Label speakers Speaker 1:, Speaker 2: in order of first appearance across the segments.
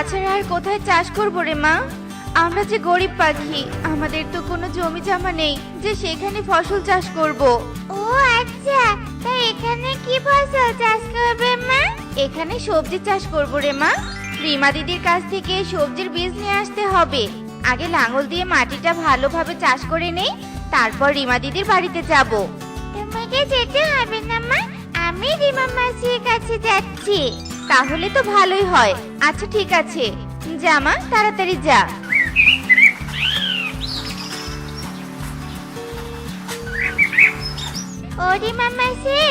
Speaker 1: তাছাড়া আর কোথায় চাষ করব রে মা? আমরা যে গরিব পাখি আমাদের তো কোনো জমি জমা নেই যে সেখানে ফসল চাষ করব। ও আচ্ছা তা এখানে কি ফসল চাষ করবে মা? এখানে সবজি চাষ করব রে মা। রিমা দিদির কাছ থেকে সবজির বীজ নিয়ে আসতে হবে। আগে লাঙল দিয়ে মাটিটা ভালোভাবে চাষ করে নেই তারপর রিমা দিদির বাড়িতে যাব। তোমাকে যেতে হবে না মা আমি রিমা মাসির কাছে যাচ্ছি। তাহলে তো ভালোই হয়। আচ্ছা ঠিক আছে। যা মা তাড়াতাড়ি যা। ওরে মামাসি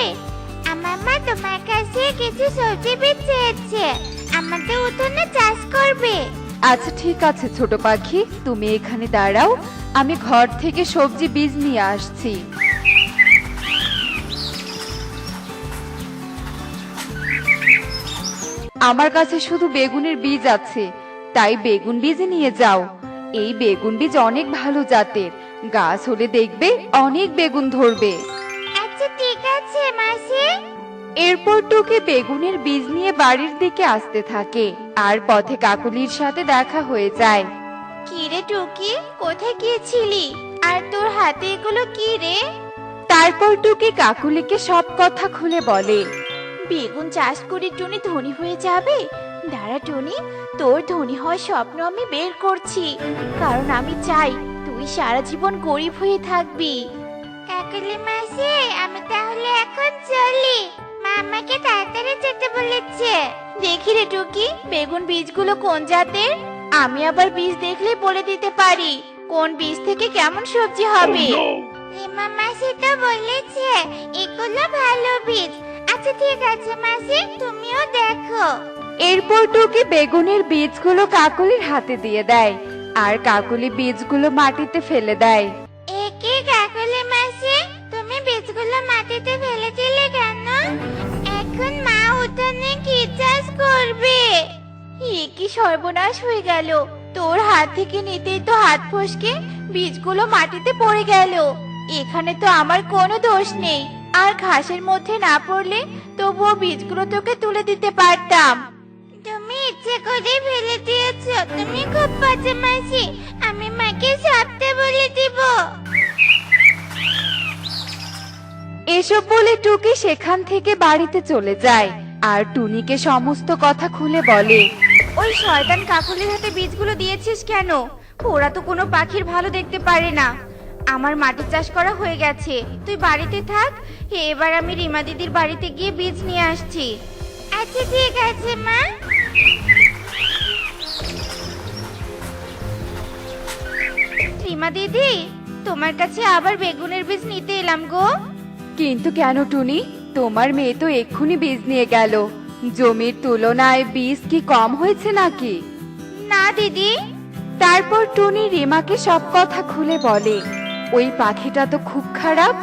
Speaker 1: আমার মা তোমার কাছে কিছু সবজি বীজ চেয়েছে আমাদের উঠোনে চাষ করবে।
Speaker 2: আচ্ছা ঠিক আছে ছোট পাখি। তুমি এখানে দাঁড়াও। আমি ঘর থেকে সবজি বীজ নিয়ে আসছি। আমার কাছে শুধু বেগুনের বীজ আছে। তাই বেগুন বীজ নিয়ে যাও। এই বেগুন বীজ অনেক ভালো জাতের। গাছ হলে দেখবে অনেক বেগুন ধরবে।
Speaker 1: আচ্ছা ঠিক আছে মাসি।
Speaker 2: এরপর টুকি বেগুনের বীজ নিয়ে বাড়ির দিকে আসতে থাকে। আর পথে কাকুলির সাথে দেখা হয়ে যায়।
Speaker 1: কি রে টুকি কোথায় গিয়েছিলি? আর তোর হাতে এগুলো কি রে?
Speaker 2: তারপর টুকি কাকুলিকে সব কথা খুলে বলে।
Speaker 1: বেগুন চাষ করে টুনি ধনী হয়ে যাবে? দাঁড়া টুনি তোর ধনী হওয়ার স্বপ্ন আমি বের করছি। কারণ আমি চাই তুই সারা জীবন গরিব হয়ে থাকবি। কাকলি মাসি আমি তাহলে এখন চলি। মা আমাকে তাড়াতাড়ি যেতে বলেছে। দেখি রে টুকি বেগুন বীজগুলো কোন জাতের? আমি আবার বীজ দেখলে বলে দিতে পারি কোন বীজ থেকে কেমন সবজি হবে? রিমা মাসি তো বলেছে এগুলো ভালো বীজ। আচ্ছা ঠিক আছে মাসি তুমিও দেখো।
Speaker 2: এরপর টুকি বেগুনের বীজগুলো কাকুলির হাতে দিয়ে দেয় আর কাকুলি বীজগুলো মাটিতে ফেলে দেয়।
Speaker 1: একে কাকলি মাসি? তুমি বীজগুলো মাটিতে ফেলে দিলে কেন? এখন মা উঠানে কি চাষ করবে? কি সর্বনাশ হয়ে গেল। তোর হাত থেকে নিতেই তো হাত ফসকে বীজগুলো মাটিতে পড়ে গেল। এখানে তো আমার কোনো দোষ নেই। আর ঘাসের মধ্যে না পড়লে তবুও বীজগুলো তোকে তুলে দিতে পারতাম। তুমি ইচ্ছে করে ফেলে দিয়েছ। তুমি খুব বাজে মাসি আমি মাকে সাপতে বলে দিব।
Speaker 2: এসব বলে টুকি সেখান থেকে বাড়িতে চলে যায় আর টুনিকে সমস্ত কথা খুলে বলে।
Speaker 1: ওই শয়তান কাকুলির হাতে বীজগুলো দিয়েছিস কেন? ওরা তো কোনো পাখির ভালো দেখতে পারে না। আমার মাটি চাষ করা হয়ে গেছে। তুই বাড়িতে থাক এবার আমি রিমা দিদির বাড়িতে গিয়ে বীজ নিয়ে আসছি। আচ্ছা ঠিক আছে মা। রিমা দিদি তোমার কাছে আবার বেগুনের বীজ নিতে এলাম গো।
Speaker 2: কিন্তু কেন টুনি? তোমার মেয়ে তো এক্ষুনি বীজ নিয়ে গেল। জমির তুলনায় বীজ কি কম হয়েছে নাকি?
Speaker 1: না দিদি।
Speaker 2: তারপর টুনি রিমাকে সব কথা খুলে বলে। ওই পাখিটা তো খুব খারাপ।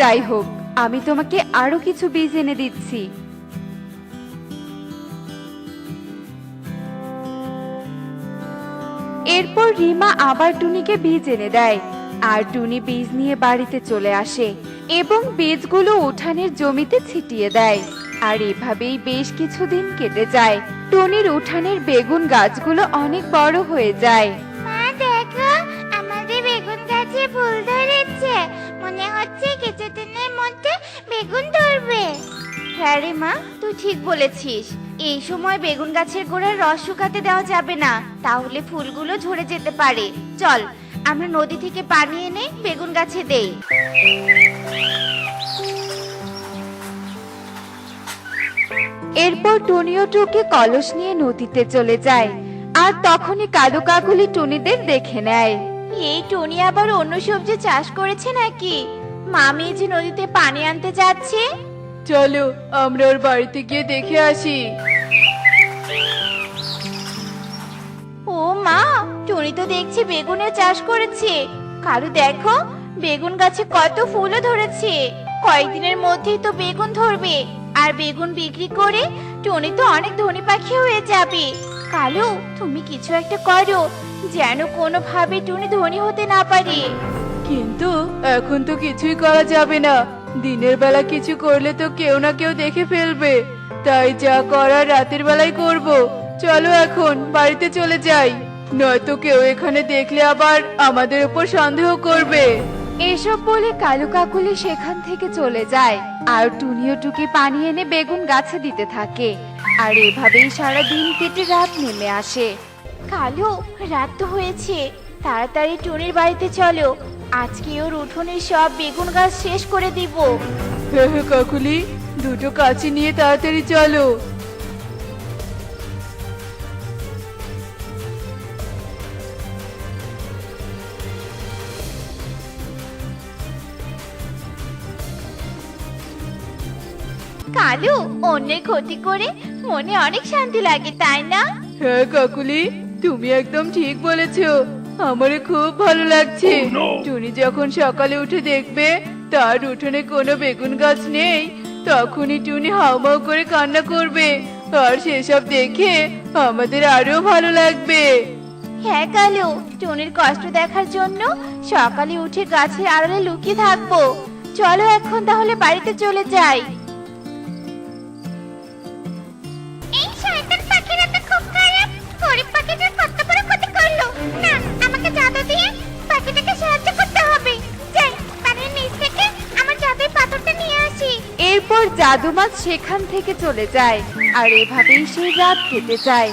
Speaker 2: যাই হোক, আমি তোমাকে আরও কিছু বীজ এনে দিচ্ছি। এরপর রিমা আবার টুনিকে বীজ এনে দেয়, আর টুনি বীজ নিয়ে বাড়িতে চলে আসে এবং বীজগুলো উঠানের জমিতে ছিটিয়ে দেয়। আর এভাবেই বেশ কিছুদিন কেটে যায়। টুনির উঠানের বেগুন গাছগুলো অনেক বড় হয়ে যায়।
Speaker 1: হ্যাঁ রে মা তুই ঠিক বলেছিস। এই সময় বেগুন গাছের গোড়ায় রস শুকাতে দেওয়া যাবে না তাহলে ফুলগুলো ঝরে যেতে পারে। চল আমরা নদী থেকে পানি এনে বেগুন গাছে দেই।
Speaker 2: এরপর টুনিও টুকে কলস নিয়ে নদীতে চলে যায় আর তখনই কালু কাকুলি টুনিদের দেখে নেয়।
Speaker 1: এই টুনি আবার অন্য সবজি চাষ করেছে নাকি? মামি যে নদীতে পানি আনতে যাচ্ছে?
Speaker 2: চলো আমরা ওর বাড়িতে গিয়ে দেখে আসি।
Speaker 1: ও মা টনি তো দেখছি বেগুনের চাষ করেছে। কালু দেখো বেগুন গাছে কত ফুলও ধরেছে। কয়েকদিনের মধ্যেই তো বেগুন ধরবে। আর বেগুন বিক্রি করে টনি তো অনেক ধনী পাখি হয়ে যাবে। কালু তুমি কিছু একটা করো যেন কোনোভাবে টুনি ধনী হতে না পারে।
Speaker 2: কিন্তু এখন তো কিছুই করা যাবে না। দিনের বেলা কিছু করলে তো কেউ না কেউ দেখে ফেলবে। তাই যা করার রাতের বেলায় করব।
Speaker 3: চলো এখন বাড়িতে চলে যাই। নয়তো কেউ এখানে দেখলে আবার আমাদের উপর সন্দেহ করবে।
Speaker 2: এসব বলে কালু কাকুলি সেখান থেকে চলে যায়। আর টুনিও টুকি পানি এনে বেগুন গাছে দিতে থাকে। আর এভাবেই সারা দিন কেটে রাত নেমে আসে।
Speaker 1: কালু রাত তো হয়েছে। তাড়াতাড়ি টুনির বাড়িতে চলো। আজকে ওর উঠোনের সব বেগুন গাছ শেষ করে দিব।
Speaker 3: হ্যাঁ হ্যাঁ কাকুলি দুটো কাছে নিয়ে তাড়াতাড়ি চলো।
Speaker 1: কালু অন্যের ক্ষতি করে মনে অনেক শান্তি লাগে তাই না?
Speaker 3: হ্যাঁ কাকুলি তুমি একদম ঠিক বলেছ। আমারে খুব ভালো লাগছে। টুনি যখন সকালে উঠে দেখবে তার উঠোনে কোনো বেগুন গাছ নেই তখনই টুনি হাউমাউ করে কান্না করবে। আর সেসব দেখে আমাদের আরও ভালো লাগবে।
Speaker 1: হ্যাঁ কালু টুনির কষ্ট দেখার জন্য সকালে উঠে গাছের আড়ালে লুকিয়ে থাকব। চলো এখন তাহলে বাড়িতে চলে যাই। আমাকে দিয়ে পাখিটাকে সাহায্য করতে হবে। যাই পানির নিচ থেকে আমার জাদুর পাথরটা নিয়ে আসি।
Speaker 2: এরপর জাদু মাছ সেখান থেকে চলে যায় আর এভাবেই সেই রাত কেটে যায়।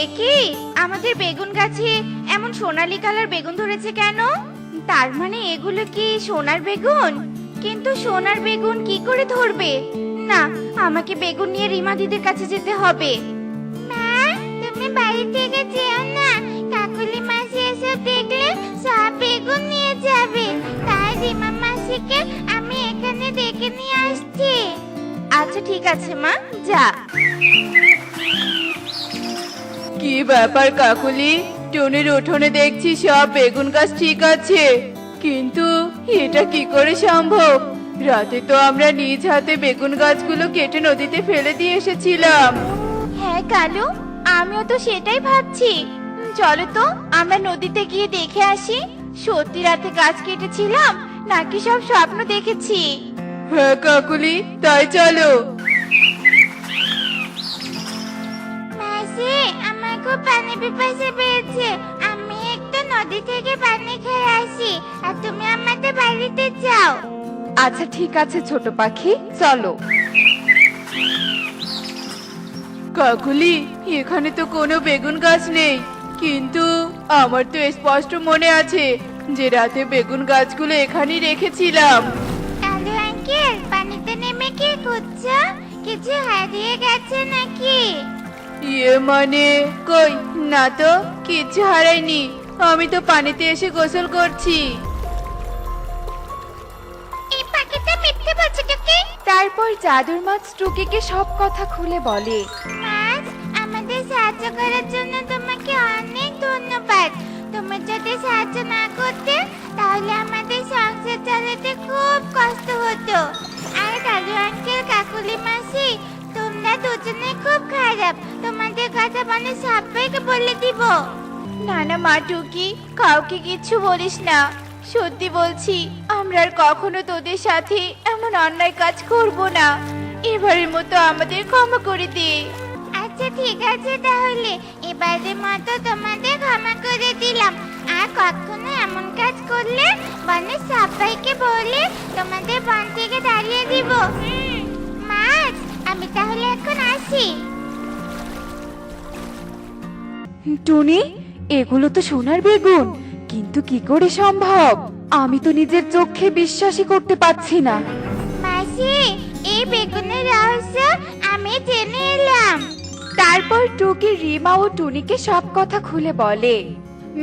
Speaker 1: এ কি? আমাদের বেগুন গাছে এমন সোনালী কালার বেগুন ধরেছে কেন? তার মানে এগুলো কি সোনার বেগুন? কিন্তু সোনার বেগুন কি করে ধরবে? না আমাকে বেগুন নিয়ে রিমা দিদির কাছে যেতে হবে। মা তুমি বাড়ি থেকে যেও না। বেগুন নিয়ে যাবে। তাই রিমা মাসিকে আমি এখানে ডেকে নিয়ে আসছি। আচ্ছা ঠিক আছে মা। যা।
Speaker 3: কি ব্যাপার কাকুলি? টুনির উঠোনে দেখছি সব বেগুন গাছ ঠিক আছে। কিন্তু এটা কি করে সম্ভব? রাতে তো আমরা নিজ হাতে বেগুন গাছগুলো কেটে নদীতে ফেলে দিয়ে এসেছিলাম।
Speaker 1: হ্যাঁ কালু আমিও তো সেটাই ভাবছি। চলো তো আমরা নদীতে গিয়ে দেখে আসি। সত্যি রাতে গাছ কেটেছিলাম নাকি সব স্বপ্ন দেখেছি?
Speaker 3: হ্যাঁ কাকুলি তাই চলো।
Speaker 1: মাসি আমার খুব পানি পিপাসা পেয়েছে। আমি একটু নদী থেকে পানি খেয়ে আসি আর তুমি আমাদের বাড়িতে যাও।
Speaker 2: আচ্ছা ঠিক আছে ছোট পাখি চলো।
Speaker 3: কাকুলি এখানে তো কোনো বেগুন গাছ নেই কিন্তু আমার তো স্পষ্ট মনে আছে যে রাতে বেগুন গাছগুলো এখানেই রেখেছিলাম।
Speaker 1: কালু আঙ্কেল পানিতে নেমে কি খুঁজছো? কিছু হারিয়ে গেছে নাকি?
Speaker 3: ইয়ে মানে? কই? না তো কিচ্ছু হারাইনি আমি তো পানিতে এসে গোসল করছি।
Speaker 1: এই পাখিটা মিথ্যে বলছে
Speaker 2: তারপর জাদুর মাছ টুকিকে সব কথা খুলে বলে।
Speaker 1: মাছ আমাদের সাহায্য করার জন্য তোমাকে অনেক ধন্যবাদ। তুমি যদি সাহায্য না করতে তাহলে আমাদের সংসার চালাতে খুব কষ্ট হতো। আর কালু আঙ্কেল কাকুলি মাসি তোমরা দুজনে খুব খারাপ। তোমাদের কথা মানে সবাইকে বলে দিব। না না মা টুকি কাউকে কিচ্ছু বলিস না। সত্যি বলছি আমরা আর কখনো তোদের সাথে এমন অন্যায় কাজ করব না। এবারের মতো আমাদের ক্ষমা করে দে। আচ্ছা ঠিক আছে তাহলে। এবারের মতো তোমাদের ক্ষমা করে দিলাম। আর কখনো এমন কাজ করলে বনে সবাইকে বলে তোমাদের বন থেকে দাঁড়িয়ে দিব। মাছ আমি তাহলে এখন আসি।
Speaker 2: টুনি এগুলো তো সোনার বেগুন। কিন্তু কি করে সম্ভব? আমি তো নিজের চোখে বিশ্বাসই করতে পারছি না।
Speaker 1: মাসি এই বেগুনের রহস্য আমি জেনে এলাম।
Speaker 2: তারপর টুকি রিমা ও টুনিকে সব কথা খুলে বলে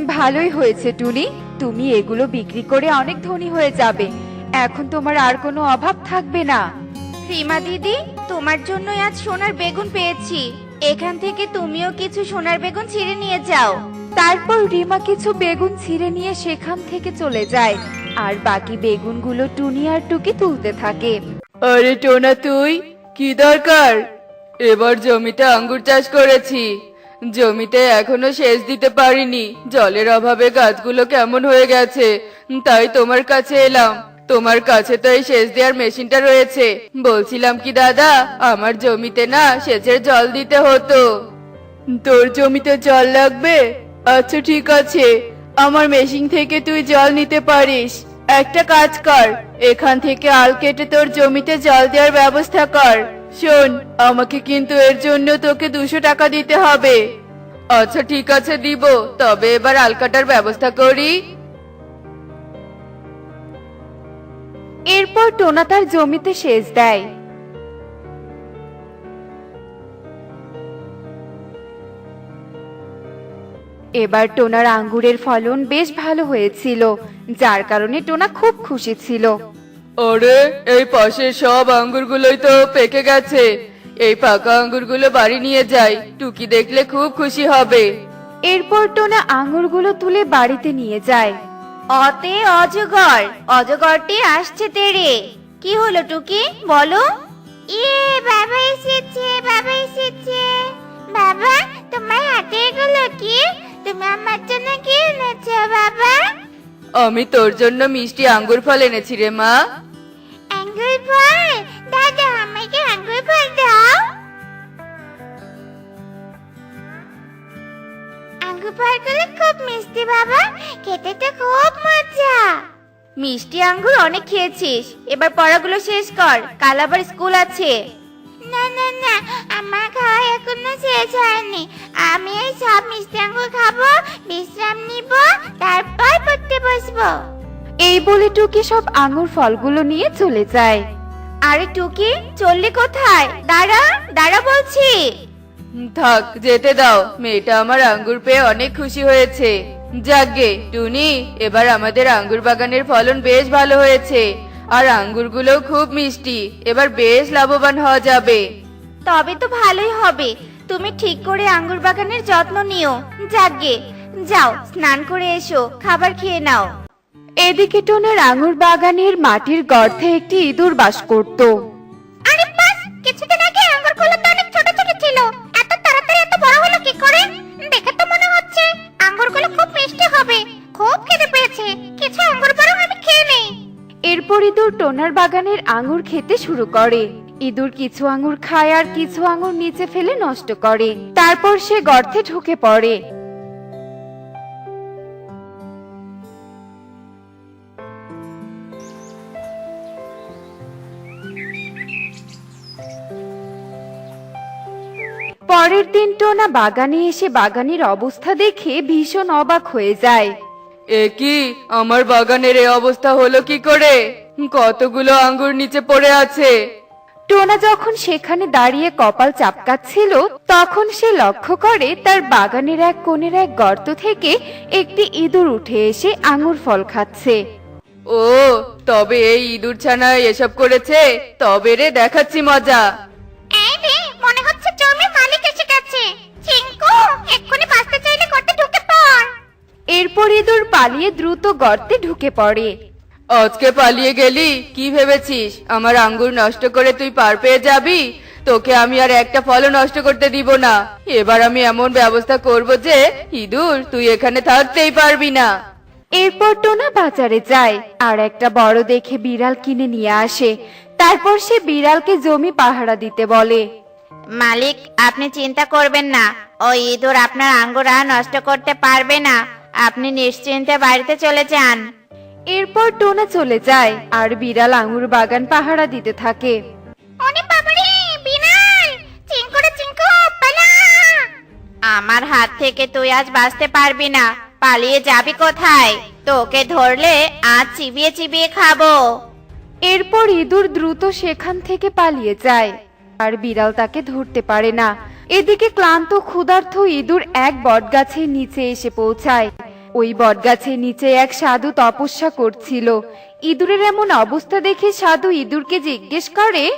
Speaker 2: ভালোই হয়েছে টুনি তুমি এগুলো বিক্রি করে অনেক ধনী হয়ে যাবে। এখন তোমার আর কোনো অভাব থাকবে না।
Speaker 1: রিমা দিদি তোমার জন্য আজ সোনার বেগুন পেয়েছি। এখান থেকে তুমিও কিছু সোনার বেগুন ছিঁড়ে নিয়ে যাও।
Speaker 2: তারপর রিমা কিছু বেগুন ছিঁড়ে নিয়ে সেখান থেকে চলে যায়। আর বাকি বেগুনগুলো টুনি আর টুকি তুলতে থাকে।
Speaker 3: আরে টোনা তুই কি দরকার? এবার জমিতে আঙ্গুর চাষ করেছি। জমিতে এখনও সেচ দিতে পারিনি। জলের অভাবে গাছগুলো কেমন হয়ে গেছে। তাই তোমার কাছে এলাম। তোমার কাছে তো এই সেচ দেওয়ার মেশিনটা রয়েছে। বলছিলাম কি, দাদা, আমার জমিতে না সেচের জল দিতে হতো।
Speaker 4: তোর জমিতে জল লাগবে? আচ্ছা ঠিক আছে। আমার মেশিন থেকে তুই জল নিতে পারিস। একটা কাজ কর। এখান থেকে আল কেটে তোর জমিতে জল দেওয়ার ব্যবস্থা কর। শোন, আমাকে কিন্তু এর জন্য তোকে দুশো টাকা দিতে হবে। আচ্ছা ঠিক আছে, দিব, তবে এবার আলকাটার ব্যবস্থা করি।
Speaker 2: এরপর টোনা তার জমিতে সেচ দেয়। এবার টোনার আঙ্গুরের ফলন বেশ ভালো হয়েছিল, যার কারণে টোনা খুব খুশি ছিল।
Speaker 4: আরে এই পাশের সব আঙ্গুরগুলোই তো পেকে গেছে। এই পাকা আঙ্গুরগুলো বাড়ি নিয়ে যাই টুকি দেখলে খুব খুশি হবে।
Speaker 2: এরপর টোনা আঙ্গুরগুলো তুলে বাড়িতে নিয়ে যায়।
Speaker 1: অতে অজগর অজগরটি আসছে তেরে। কি হলো টুকি বলো? ইয়ে বাবা এসেছে বাবা এসেছে। বাবা তোমার হাতে এগুলো কি? তুমি আমার জন্য কি এনেছো বাবা?
Speaker 4: আমি তোর জন্য মিষ্টি আঙ্গুর ফল এনেছি রে মা।
Speaker 1: আঙ্গুর ফল দাদা আমাকে আঙ্গুর ফল দাও। আঙ্গুর ফলগুলো খুব মিষ্টি বাবা। খেতে তো খুব মজা। মিষ্টি আঙ্গুর অনেক খেয়েছিস। এবার পড়াগুলো শেষ কর। কাল আবার স্কুল আছে। না না না আমার খাওয়া এখনও শেষ হয়নি। আমি এই সব মিষ্টি আঙ্গুর খাব বিশ্রাম নিব তারপর পড়তে বসবো।
Speaker 2: এই বলে টুকি সব আঙ্গুর ফলগুলো নিয়ে চলে যায়।
Speaker 1: আরে টুকি চললি কোথায়? দাঁড়া দাঁড়া বলছি।
Speaker 4: থাক যেতে দাও। মেয়েটা আমার আঙ্গুর পেয়ে অনেক খুশি হয়েছে। যাকগে টুনি এবার আমাদের আঙ্গুর বাগানের ফলন বেশ ভালো হয়েছে। আর আঙ্গুরগুলো খুব মিষ্টি। এবার বেশ লাভবান হওয়া যাবে।
Speaker 1: তবে তো ভালোই হবে। তুমি ঠিক করে আঙ্গুর বাগানের যত্ন নিও। যাগে যাও স্নান করে এসো খাবার খেয়ে নাও।
Speaker 2: এদিকে টোনার আঙ্গুর বাগানের মাটির গর্তে একটি ইঁদুর বাস করত।
Speaker 1: আরে বাস কিছুদিন আগে তো অনেক ছোট ছোট ছিল। এত তাড়াতাড়ি এত বড় হলো কি করে? দেখে তো মনে হচ্ছে খুব মিষ্টি হবে খুব খেতে পেয়েছে। কিছু আঙ্গুর বরং আমি খেয়ে নেই।
Speaker 2: এরপর ইঁদুর টোনার বাগানের আঙ্গুর খেতে শুরু করে। ইঁদুর কিছু আঙ্গুর খায় আর কিছু আঙ্গুর নিচে ফেলে নষ্ট করে। তারপর সে গর্তে ঢুকে পড়ে। পরের দিন টোনা বাগানে এসে বাগানের অবস্থা দেখে ভীষণ অবাক হয়ে যায়।
Speaker 4: এ কি? আমার বাগানের এই অবস্থা হলো কি করে? কতগুলো আঙ্গুর নিচে পড়ে আছে।
Speaker 2: টোনা যখন সেখানে দাঁড়িয়ে কপাল চাপকাচ্ছিল তখন সে লক্ষ্য করে তার বাগানের এক কোণের এক গর্ত থেকে একটি ইঁদুর উঠে এসে আঙুর ফল খাচ্ছে।
Speaker 4: ও তবে এই ইঁদুর ছানা এসব করেছে? তবে রে দেখাচ্ছি মজা।
Speaker 1: এক্ষুনি বাঁচতে চাইলে করতে ঢুকে পড়।
Speaker 2: এরপর ইঁদুর পালিয়ে দ্রুত গর্তে ঢুকে পড়ে।
Speaker 4: আজকে পালিয়ে গেলি? কি ভেবেছিস? আমার আঙ্গুর নষ্ট করে তুই পার পেয়ে যাবি? তোকে আমি আর একটা ফলও নষ্ট করতে দিব না। এবার আমি এমন ব্যবস্থা করব যে ইঁদুর তুই এখানে থাকতেই পারবি না।
Speaker 2: এরপর টোনা বাজারে যায় আর একটা বড় দেখে বিড়াল কিনে নিয়ে আসে। তারপর সে বিড়ালকে জমি পাহারা দিতে বলে।
Speaker 1: মালিক আপনি চিন্তা করবেন না। ওই ইঁদুর আপনার আঙ্গুর নষ্ট করতে পারবে না। আপনি নিশ্চিন্তে বাড়িতে চলে যান।
Speaker 2: এরপর টোনা চলে যায় আর বিড়াল আঙুর বাগান পাহারা দিতে থাকে।
Speaker 1: ওরে বাবারে বিড়াল! চিঙ্কুরে চিঙ্কু পালা! আমার হাত থেকে তুই আজ বাঁচতে পারবি না। পালিয়ে যাবি কোথায়? তোকে ধরলে আজ চিবিয়ে চিবিয়ে খাব।
Speaker 2: এরপর ইঁদুর দ্রুত সেখান থেকে পালিয়ে যায়। আর বিড়াল তাকে ধরতে পারে না। এদিকে ক্লান্ত ক্ষুধার্ত ইঁদুর এক বটগাছের নিচে এসে পৌঁছায়। ওই বটগাছের নিচে এক সাধু তপস্যা করছিল। ইঁদুরের এমন অবস্থা দেখে সাধু ইঁদুরকে জিজ্ঞেস করে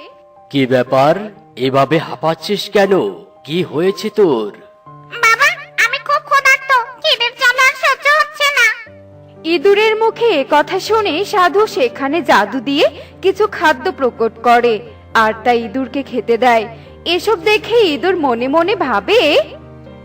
Speaker 5: কি ব্যাপার? এভাবে হাঁপাচ্ছিস কেন? কি হয়েছে তোর?
Speaker 1: বাবা আমি খুব ক্ষুধার্ত। খিদের জ্বালা সহ্য হচ্ছে না।
Speaker 2: ইঁদুরের মুখে এ কথা শুনে সাধু সেখানে জাদু দিয়ে কিছু খাদ্য প্রকট করে আর তা ইঁদুরকে খেতে দেয়। এসব দেখে ইঁদুর মনে মনে ভাবে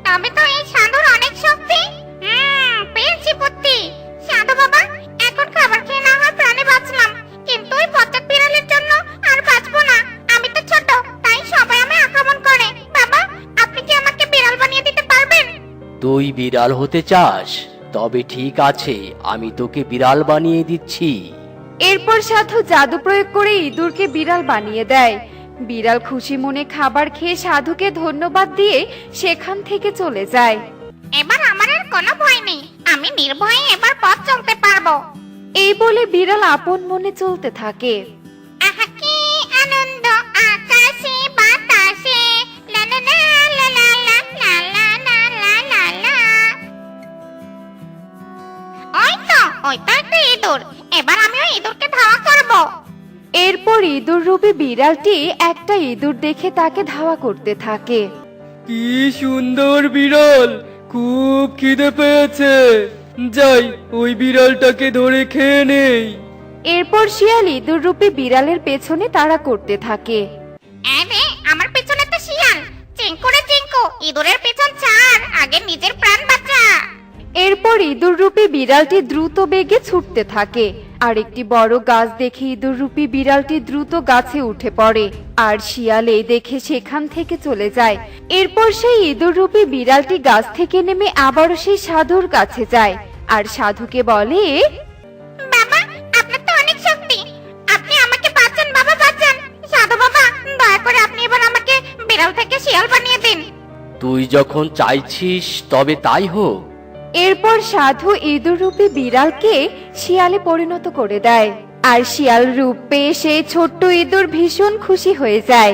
Speaker 1: তবে তো এই সাধুর অনেক শক্তি। হুম পেয়েছি বুদ্ধি। সাধু বাবা এখন খাবার খেয়ে না হয় প্রাণে বাঁচলাম। কিন্তু ওই পচক বিড়ালের জন্য আর বাঁচবো না। আমি তো ছোট তাই সবাই আমায় আক্রমণ করে। বাবা আপনি কি আমাকে বিড়াল বানিয়ে দিতে পারবেন?
Speaker 5: তুই বিড়াল হতে চাস তবে ঠিক আছে আমি তোকে বিড়াল বানিয়ে দিচ্ছি।
Speaker 2: এরপর সাধু জাদু প্রয়োগ করে ইঁদুরকে বিড়াল বানিয়ে দেয়। বিড়াল খুশি মনে খাবার খেয়ে সাধুকে ধন্যবাদ দিয়ে সেখান থেকে চলে যায়
Speaker 6: এবার আমার আর কোনো ভয় নেই আমি নির্ভয়ে এবার পথ চলতে পারব
Speaker 2: এই বলে বিড়াল আপন মনে চলতে থাকে
Speaker 6: আহা কি আনন্দ আকাশে বাতাসে লা লা লা লা লা লা লা লা লা লা লা লা। ওই তো ওই তো একটা ইঁদুর এবার আমি ওই ইঁদুরকে ধাওয়া করব
Speaker 2: এরপর ইঁদুর রূপী বিড়ালটি একটা ইঁদুর দেখে তাকে ধাওয়া করতে থাকে।
Speaker 3: কি সুন্দর বিড়াল! খুব খিদে পেয়েছে। যাই ওই বিড়ালটাকে ধরে খেয়ে নেই।
Speaker 2: এরপর শিয়াল ইঁদুর রূপী বিড়ালের পেছনে তাড়া করতে থাকে।
Speaker 6: আরে আমার পেছনে তো শিয়াল। চিঙ্কুরে চিঙ্কু ইঁদুরের পেছন ছাড় আগে নিজের প্রাণ বাঁচা।
Speaker 2: এরপর ইঁদুর রূপী বিড়ালটি দ্রুত বেগে ছুটতে থাকে। আর একটি বড় গাছ দেখে ইঁদুর রূপী বিড়ালটি দ্রুত গাছে উঠে পড়ে আর শিয়াল এই দেখে সেখান থেকে চলে যায়। এরপর সেই ইঁদুর রূপী বিড়ালটি গাছ থেকে নেমে আবারও সেই সাধুর কাছে যায় আর সাধুকে বলে
Speaker 6: বাবা আপনার তো অনেক শক্তি। আপনি আমাকে বাঁচান বাবা বাঁচান। সাধু বাবা দয়া করে আপনি এবার আমাকে বিড়াল থেকে শিয়াল বানিয়ে দিন।
Speaker 5: তুই যখন চাইছিস তবে তাই হোক।
Speaker 2: এরপর সাধু ইঁদুর রূপী বিড়ালকে শিয়ালে পরিণত করে দেয়। আর শিয়াল রূপ পেয়ে সেই ছোট্ট ইঁদুর ভীষণ খুশি হয়ে যায়।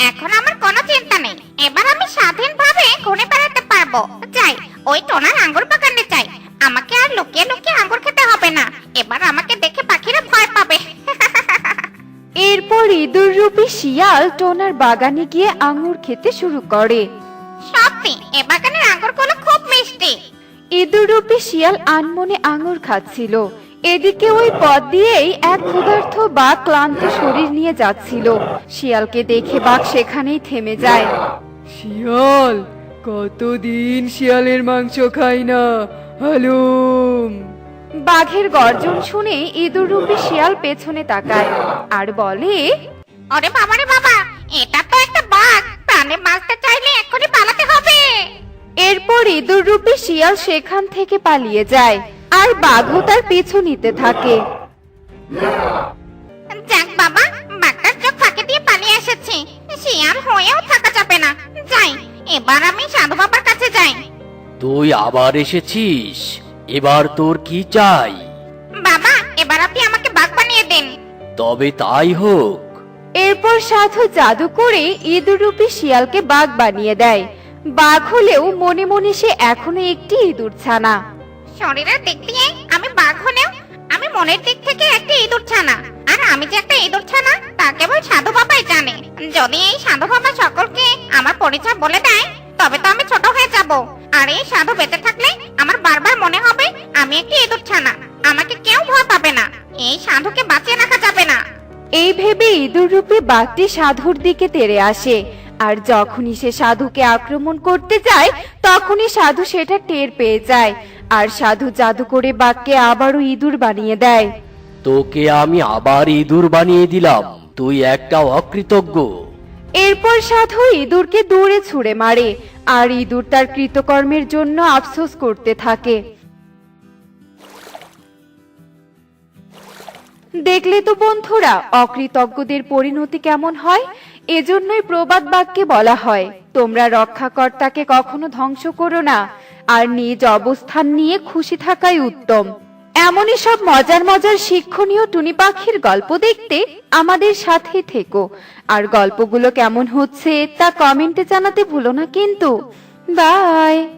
Speaker 6: এখন আমার কোনো চিন্তা নেই। এবার আমি স্বাধীনভাবে ঘুরে বেড়াতে পারব। যাই ওই টোনার আঙ্গুর বাগানে যাই। আমাকে আর লুকিয়ে লুকিয়ে আঙ্গুর খেতে হবে না। এবার আমাকে দেখে পাখিরা ভয় পাবে।
Speaker 2: এরপর ইঁদুর রূপী শিয়াল টোনার বাগানে গিয়ে আঙ্গুর খেতে শুরু করে।
Speaker 6: সত্যি এ বাগানের আঙ্গুরগুলো খুব মিষ্টি।
Speaker 2: ইঁদুর রূপী শিয়াল আনমনে আঙুর খাচ্ছিল। এদিকে ওই পথ দিয়েই এক ক্ষুধার্ত বাঘ ক্লান্ত শরীর নিয়ে যাচ্ছিল। শিয়ালকে দেখে বাঘ সেখানেই থেমে যায়।
Speaker 3: শিয়াল কতদিন শিয়ালের মাংস খাই না? হালুম।
Speaker 2: বাঘের গর্জন শুনে ইঁদুর রূপী শিয়াল পেছনে তাকায় আর বলে
Speaker 6: ওরে বাবা রে বাবা এটা তো একটা বাঘ। প্রাণে বাঁচতে চাইলে এক্ষুনি পালাতে হবে।
Speaker 2: এরপর ইঁদুর রূপী শিয়াল সেখান থেকে পালিয়ে যায় আর বাঘও তার পিছু নিতে থাকে।
Speaker 6: যাক বাবা বাঘটার চোখ ফাঁকে দিয়ে পালিয়ে এসেছি। শিয়াল হয়েও থাকা যাবে না। যাই এবার আমি সাধু বাবার কাছে যাই।
Speaker 5: তুই আবার এসেছিস? এবার তোর কি চাই?
Speaker 6: বাবা এবার আপনি আমাকে বাঘ বানিয়ে দিন।
Speaker 5: তবে তাই হোক।
Speaker 2: এরপর সাধু জাদু করে ইঁদুর রূপী শিয়ালকে বাঘ বানিয়ে দেয়। বাঘ হলেও মনে মনে সে এখনও একটি ইঁদুর ছানা।
Speaker 6: শরীরের দিক দিয়ে আমি বাঘ হলেও আমি মনের দিক থেকে একটি ইঁদুর ছানা। আর আমি যে একটা ইঁদুর ছানা তা কেবল সাধু বাবাই জানে। যদি এই সাধু বাবা সকলকে আমার পরিচয় বলে দেয় তবে তো আমি ছোট হয়ে যাব। আর এই সাধু বেঁচে থাকলে আমার বারবার মনে হবে আমি একটি ইঁদুর ছানা। আমাকে কেউ ভয় পাবে না। এই সাধুকে বাঁচিয়ে রাখা যাবে না।
Speaker 2: এই ভেবে ইঁদুর রূপে বাঘটি সাধুর দিকে তেড়ে আসে। আর যখনই সে সাধুকে আক্রমণ করতে যায় তখনই সাধু সেটা টের পেয়ে যায়। আর সাধু জাদু করে বাঘকে আবারও ইঁদুর বানিয়ে দেয়।
Speaker 5: তোকে আমি আবার ইঁদুর বানিয়ে দিলাম তুই একটা অকৃতজ্ঞ।
Speaker 2: এরপর সাধু ইঁদুরকে দূরে ছুঁড়ে মারে আর ইঁদুর তার কৃতকর্মের জন্য আফসোস করতে থাকে। দেখলে তো বন্ধুরা অকৃতজ্ঞদের পরিণতি কেমন হয়? এজন্যই প্রবাদ বাক্যে বলা হয়, তোমরা রক্ষাকর্তাকে কখনো ধ্বংস করো না, আর নিজ অবস্থান নিয়ে খুশি থাকাই উত্তম। এমনই সব মজার মজার শিক্ষণীয় টুনি পাখির গল্প দেখতে আমাদের সাথে থেকো। আর গল্পগুলো কেমন হচ্ছে তা কমেন্টে জানাতে ভুলো না কিন্তু। বাই!